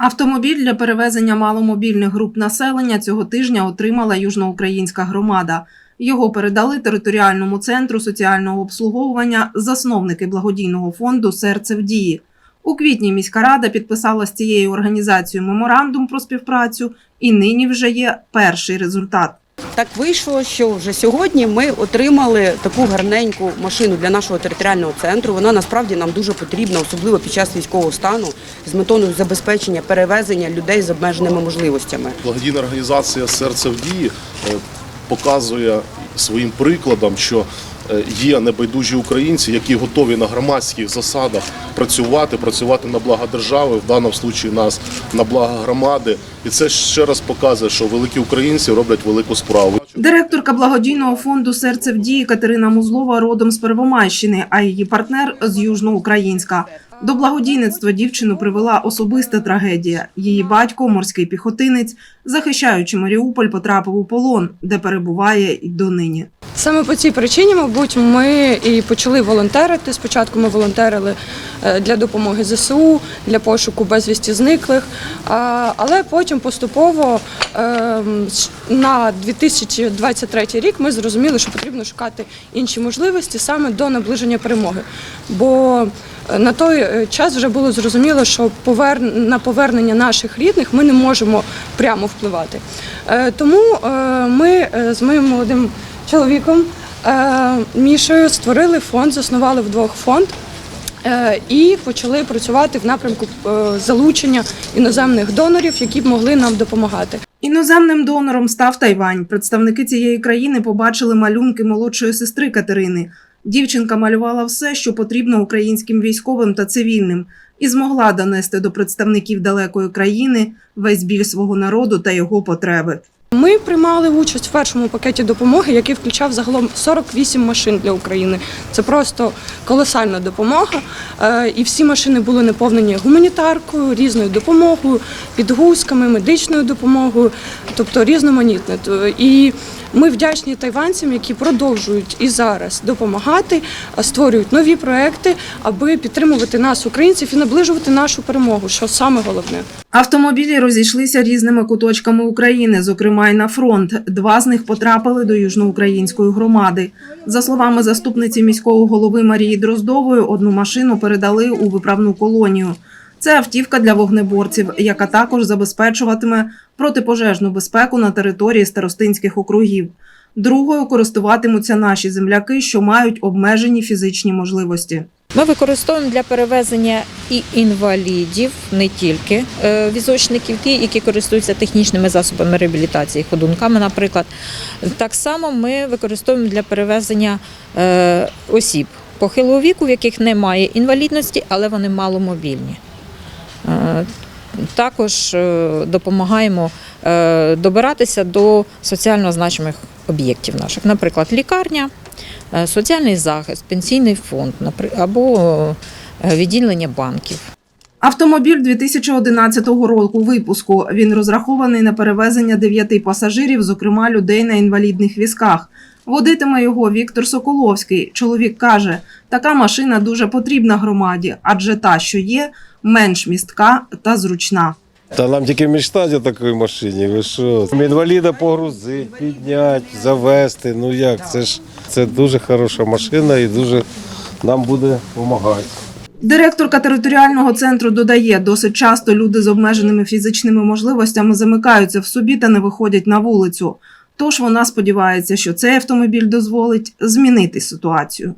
Автомобіль для перевезення маломобільних груп населення цього тижня отримала южноукраїнська громада. Його передали територіальному центру соціального обслуговування засновники благодійного фонду Серце в дії. У квітні міська рада підписала з цією організацією меморандум про співпрацю, і нині вже є перший результат. Так вийшло, що вже сьогодні ми отримали таку гарненьку машину для нашого територіального центру. Вона насправді нам дуже потрібна, особливо під час військового стану, з метою забезпечення перевезення людей з обмеженими можливостями. Благодійна організація Серце в дії е, показує своїм прикладом, що є небайдужі українці, які готові на громадських засадах працювати, працювати на благо держави, в даному випадку нас на благо громади. І це ще раз показує, що великі українці роблять велику справу. Директорка благодійного фонду Серце в дії Катерина Музлова родом з Первомайщини, а її партнер з Южноукраїнська. До благодійництва дівчину привела особиста трагедія. Її батько, морський піхотинець, захищаючи Маріуполь, потрапив у полон, де перебуває і донині. Саме по цій причині, мабуть, ми і почали волонтерити. Спочатку ми волонтерили е, для допомоги ЗСУ, для пошуку безвісті зниклих. Але потім поступово ем, на 2023 рік ми зрозуміли, що потрібно шукати інші можливості саме до наближення перемоги. Бо на той е, час вже було зрозуміло, що на повернення наших рідних ми не можемо прямо впливати. Е, Тому е, ми з моїм молодим чоловіком Мішою створили фонд, заснували вдвох фонд. І почали працювати в напрямку залучення іноземних донорів, які б могли нам допомагати. Іноземним донором став Тайвань. Представники цієї країни побачили малюнки молодшої сестри Катерини. Дівчинка малювала все, що потрібно українським військовим та цивільним, і змогла донести до представників далекої країни весь біль свого народу та його потреби. Ми приймали участь в першому пакеті допомоги, який включав загалом 48 машин для України. Це просто колосальна допомога. Е, І всі машини були наповнені гуманітаркою, різною допомогою, підгузками, медичною допомогою, тобто різноманітне. І ми вдячні тайванцям, які продовжують і зараз допомагати, створюють нові проекти, аби підтримувати нас, українців, і наближувати нашу перемогу, що саме головне. Автомобілі розійшлися різними куточками України, зокрема й на фронт. Два з них потрапили до южноукраїнської громади. За словами заступниці міського голови Марії Дроздової, одну машину передали у виправну колонію. Це автівка для вогнеборців, яка також забезпечуватиме протипожежну безпеку на території старостинських округів. Другою користуватимуться наші земляки, що мають обмежені фізичні можливості. Ми використовуємо для перевезення і інвалідів, не тільки е, візочників, ті, які користуються технічними засобами реабілітації, ходунками, наприклад. Так само ми використовуємо для перевезення е, осіб похилого віку, в яких немає інвалідності, але вони маломобільні. Також е, допомагаємо е, добиратися до соціально значимих об'єктів наших, наприклад, лікарня, е, соціальний захист, пенсійний фонд або відділення банків. Автомобіль 2011 року випуску. Він розрахований на перевезення дев'яти пасажирів, зокрема людей на інвалідних візках. Водитиме його Віктор Соколовський. Чоловік каже, така машина дуже потрібна громаді, адже та, що є, менш містка та зручна. Та нам тільки мечтати о такій машині. Ви що? Інваліда погрузити, підняти, завести. Ну як? Це ж це дуже хороша машина і дуже нам буде допомагати. Директорка територіального центру додає, досить часто люди з обмеженими фізичними можливостями замикаються в собі та не виходять на вулицю. Тож вона сподівається, що цей автомобіль дозволить змінити ситуацію.